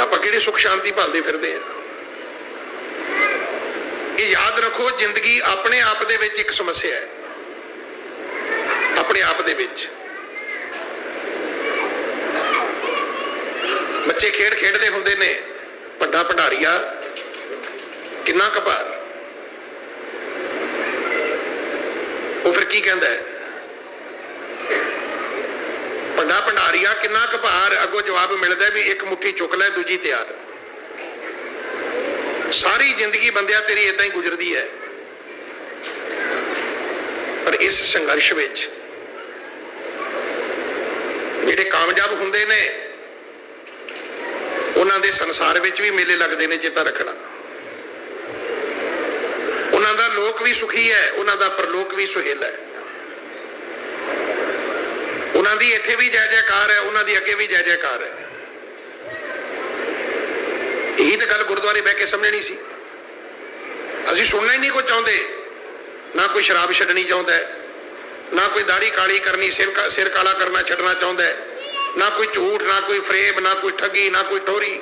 ਆਪਾਂ ਕਿਹੜੀ ਸੁਖ ਸ਼ਾਂਤੀ ਭਾਲਦੇ ਫਿਰਦੇ ਆ? ਇਹ ਯਾਦ ਰੱਖੋ, ਜ਼ਿੰਦਗੀ ਆਪਣੇ ਆਪ ਦੇ ਵਿੱਚ ਇੱਕ ਸਮੱਸਿਆ ਹੈ। ਆਪਣੇ ਆਪ ਦੇ ਵਿੱਚ। ਬੱਚੇ ਖੇਡ ਖੇਡਦੇ ਹੁੰਦੇ ਨੇ, ਵੱਡਾ ਭੰਡਾਰੀਆ, ਕਿੰਨਾ ਕਪਾਰ ਉਹ ਫਿਰ ਕੀ ਕਹਿੰਦਾ ਹੈ? ਭੰਡਾ ਭੰਡਾਰੀਆ, ਕਿੰਨਾ ਕੁ ਭਾਰ ਅੱਗੋਂ ਜਵਾਬ ਮਿਲਦਾ ਵੀ ਇੱਕ ਮੁੱਠੀ ਚੁੱਕ ਲੈ, ਦੂਜੀ ਤਿਆਰ। ਸਾਰੀ ਜ਼ਿੰਦਗੀ ਬੰਦਿਆ ਤੇਰੀ ਇਦਾਂ ਹੀ ਗੁਜ਼ਰਦੀ ਹੈ। ਪਰ ਇਸ ਸੰਘਰਸ਼ ਵਿੱਚ ਜਿਹੜੇ ਕਾਮਯਾਬ ਹੁੰਦੇ ਨੇ, ਉਹਨਾਂ ਦੇ ਸੰਸਾਰ ਵਿੱਚ ਵੀ ਮੇਲੇ ਲੱਗਦੇ ਨੇ ਚੇਤਾ ਰੱਖਣਾ। ਉਹਨਾਂ ਦਾ ਲੋਕ ਵੀ ਸੁਖੀ ਹੈ, ਉਹਨਾਂ ਦਾ ਪਰਲੋਕ ਵੀ ਸੁਹੇਲਾ ਹੈ। ਉਹਨਾਂ ਦੀ ਇੱਥੇ ਵੀ ਜੈ ਜੈਕਾਰ ਹੈ, ਉਹਨਾਂ ਦੀ ਅੱਗੇ ਵੀ ਜੈ ਜੈਕਾਰ ਹੈ। ਇਹੀ ਤਾਂ ਗੱਲ ਗੁਰਦੁਆਰੇ ਬਹਿ ਕੇ ਸਮਝਣੀ ਸੀ। ਅਸੀਂ ਸੁਣਨਾ ਹੀ ਨਹੀਂ ਕੁਝ ਚਾਹੁੰਦੇ। ਨਾ ਕੋਈ ਸ਼ਰਾਬ ਛੱਡਣੀ ਚਾਹੁੰਦਾ ਹੈ, ਨਾ ਕੋਈ ਦਾੜੀ ਕਾਲੀ ਕਰਨੀ, ਸਿਰ ਸਿਰ ਕਾਲਾ ਕਰਨਾ ਛੱਡਣਾ ਚਾਹੁੰਦਾ ਹੈ, ਨਾ ਕੋਈ ਝੂਠ, ਨਾ ਕੋਈ ਫਰੇਬ, ਨਾ ਕੋਈ ਠੱਗੀ, ਨਾ ਕੋਈ ਟੋਰੀ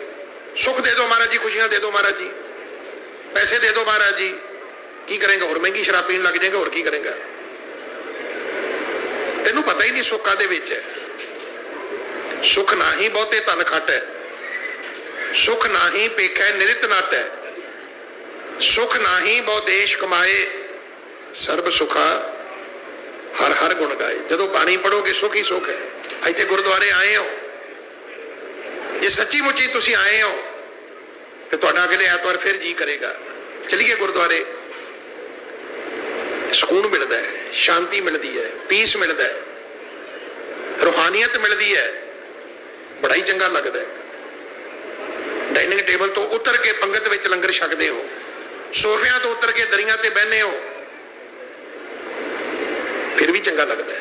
ਸੁੱਖ ਦੇ ਦਿਓ ਮਹਾਰਾਜ ਜੀ, ਖੁਸ਼ੀਆਂ ਦੇ ਦਿਓ ਮਹਾਰਾਜ ਜੀ। ਪੈਸੇ ਦੇ ਦਿਓ ਮਹਾਰਾਜ ਜੀ। ਕੀ ਕਰੇਗਾ? ਹੋਰ ਮਹਿੰਗੀ ਸ਼ਰਾਬ ਪੀਣ ਲੱਗ ਜਾਏਗਾ, ਹੋਰ ਕੀ ਕਰੇਗਾ? ਤੈਨੂੰ ਪਤਾ ਹੀ ਨਹੀਂ ਸੁੱਖ ਦੇ ਵਿੱਚ। ਹੈ ਸੁੱਖ ਨਾਹੀ ਬਹੁਤੇ ਧਨ ਖੱਟ ਹੈ। ਸੁਖ ਨਾਹੀ ਪੇਖੈ ਨਿਰਿਤ ਨਟ ਹੈ। ਸੁਖ ਨਾਹੀ ਬਹੁ ਦੇਸ਼ ਕਮਾਏ। ਸਰਬ ਸੁਖਾ ਹਰ ਹਰ ਗੁਣ ਗਾਏ। ਜਦੋਂ ਬਾਣੀ ਪੜੋਗੇ ਸੁਖ ਹੀ ਸੁਖ ਹੈ। ਇੱਥੇ ਗੁਰਦੁਆਰੇ ਆਏ ਹੋ। ਜੇ ਸੱਚੀ ਮੁੱਚੀ ਤੁਸੀਂ ਆਏ ਹੋ, ਤੇ ਤੁਹਾਡਾ ਅਗਲੇ ਐਤਵਾਰ ਫਿਰ ਜੀ ਕਰੇਗਾ। ਚਲਿਏ ਗੁਰਦੁਆਰੇ। ਸਕੂਨ ਮਿਲਦਾ ਹੈ, ਸ਼ਾਂਤੀ ਮਿਲਦੀ ਹੈ ਪੀਸ ਮਿਲਦਾ ਹੈ। ਰੂਹਾਨੀਅਤ ਮਿਲਦੀ ਹੈ। ਬੜਾ ਹੀ ਚੰਗਾ ਲੱਗਦਾ ਹੈ। ਡਾਈਨਿੰਗ ਟੇਬਲ ਤੋਂ ਉਤਰ ਕੇ ਪੰਗਤ ਵਿੱਚ ਲੰਗਰ ਛਕਦੇ ਹੋ। ਸੋਫਿਆਂ ਤੋਂ ਉਤਰ ਕੇ ਦਰੀਆਂ ਤੇ ਬਹਿੰਦੇ ਹੋ। ਫਿਰ ਵੀ ਚੰਗਾ ਲੱਗਦਾ ਹੈ।